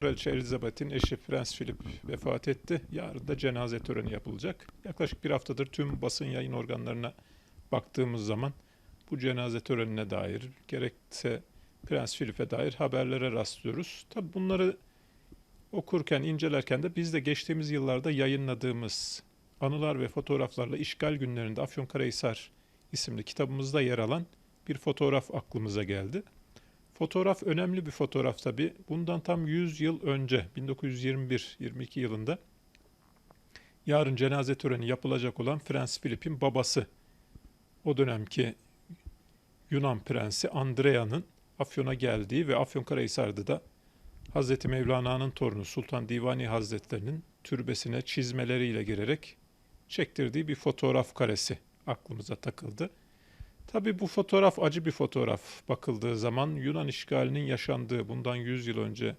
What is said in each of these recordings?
Kraliçe Elizabeth'in eşi Prens Philip vefat etti. Yarın da cenaze töreni yapılacak. Yaklaşık bir haftadır tüm basın yayın organlarına baktığımız zaman bu cenaze törenine dair gerekse Prens Philip'e dair haberlere rastlıyoruz. Tabi bunları okurken, incelerken de biz de geçtiğimiz yıllarda yayınladığımız anılar ve fotoğraflarla işgal günlerinde Afyonkarahisar isimli kitabımızda yer alan bir fotoğraf aklımıza geldi. Fotoğraf önemli bir fotoğraf tabi. Bundan tam 100 yıl önce 1921-22 yılında yarın cenaze töreni yapılacak olan Prens Philip'in babası o dönemki Yunan prensi Andrea'nın Afyon'a geldiği ve Afyonkarahisar'da da Hazreti Mevlana'nın torunu Sultan Divani Hazretlerinin türbesine çizmeleriyle girerek çektirdiği bir fotoğraf karesi aklımıza takıldı. Tabii bu fotoğraf acı bir fotoğraf bakıldığı zaman Yunan işgalinin yaşandığı bundan 100 yıl önce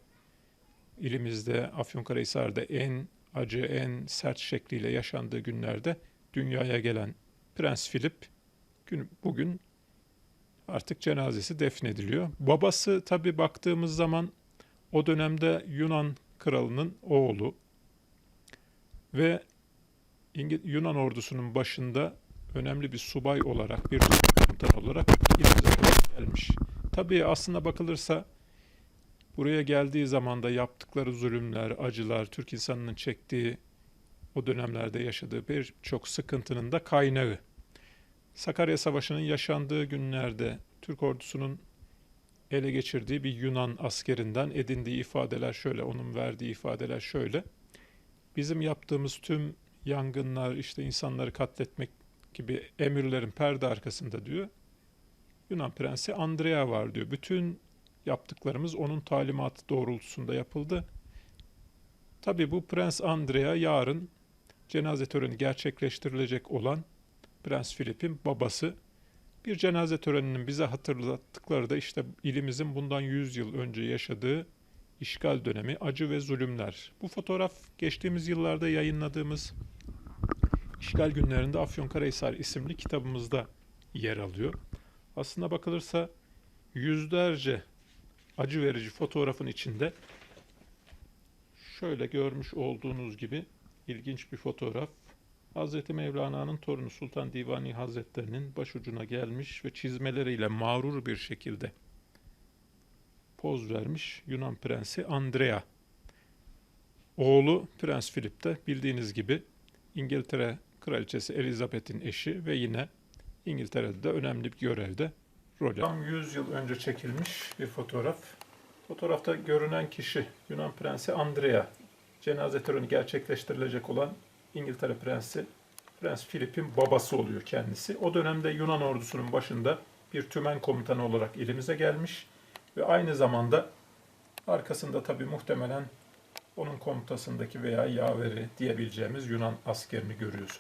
ilimizde Afyonkarahisar'da en acı, en sert şekliyle yaşandığı günlerde dünyaya gelen Prens Philip gün, bugün artık cenazesi defnediliyor. Babası tabii baktığımız zaman o dönemde Yunan kralının oğlu ve İngi- Yunan ordusunun başında önemli bir subay olarak, bir komutan olarak kadar gelmiş. Tabii aslında bakılırsa buraya geldiği zaman da yaptıkları zulümler, acılar, Türk insanının çektiği o dönemlerde yaşadığı birçok sıkıntının da kaynağı. Sakarya Savaşı'nın yaşandığı günlerde Türk ordusunun ele geçirdiği bir Yunan askerinden edindiği ifadeler şöyle, onun verdiği ifadeler şöyle. Bizim yaptığımız tüm yangınlar, işte insanları katletmek gibi emirlerin perde arkasında diyor. Yunan prensi Andrea var diyor. Bütün yaptıklarımız onun talimatı doğrultusunda yapıldı. Tabii bu Prens Andrea yarın cenaze töreni gerçekleştirilecek olan Prens Philip'in babası. Bir cenaze töreninin bize hatırlattıkları da işte ilimizin bundan 100 yıl önce yaşadığı işgal dönemi, acı ve zulümler. Bu fotoğraf geçtiğimiz yıllarda yayınladığımız İşgal Günlerinde Afyonkarahisar isimli kitabımızda yer alıyor. Aslına bakılırsa yüzlerce acı verici fotoğrafın içinde şöyle görmüş olduğunuz gibi ilginç bir fotoğraf. Hazreti Mevlana'nın torunu Sultan Divani Hazretlerinin başucuna gelmiş ve çizmeleriyle mağrur bir şekilde poz vermiş Yunan prensi Andrea. Oğlu Prens Philip de bildiğiniz gibi İngiltere Kraliçesi Elizabeth'in eşi ve yine İngiltere'de de önemli bir görevde rol alıyor. Tam 100 yıl önce çekilmiş bir fotoğraf. Fotoğrafta görünen kişi Yunan Prensi Andrea. Cenaze töreni gerçekleştirilecek olan İngiltere Prensi Prens Philip'in babası oluyor kendisi. O dönemde Yunan ordusunun başında bir tümen komutanı olarak elimize gelmiş ve aynı zamanda arkasında tabii muhtemelen onun komutasındaki veya yaveri diyebileceğimiz Yunan askerini görüyorsunuz.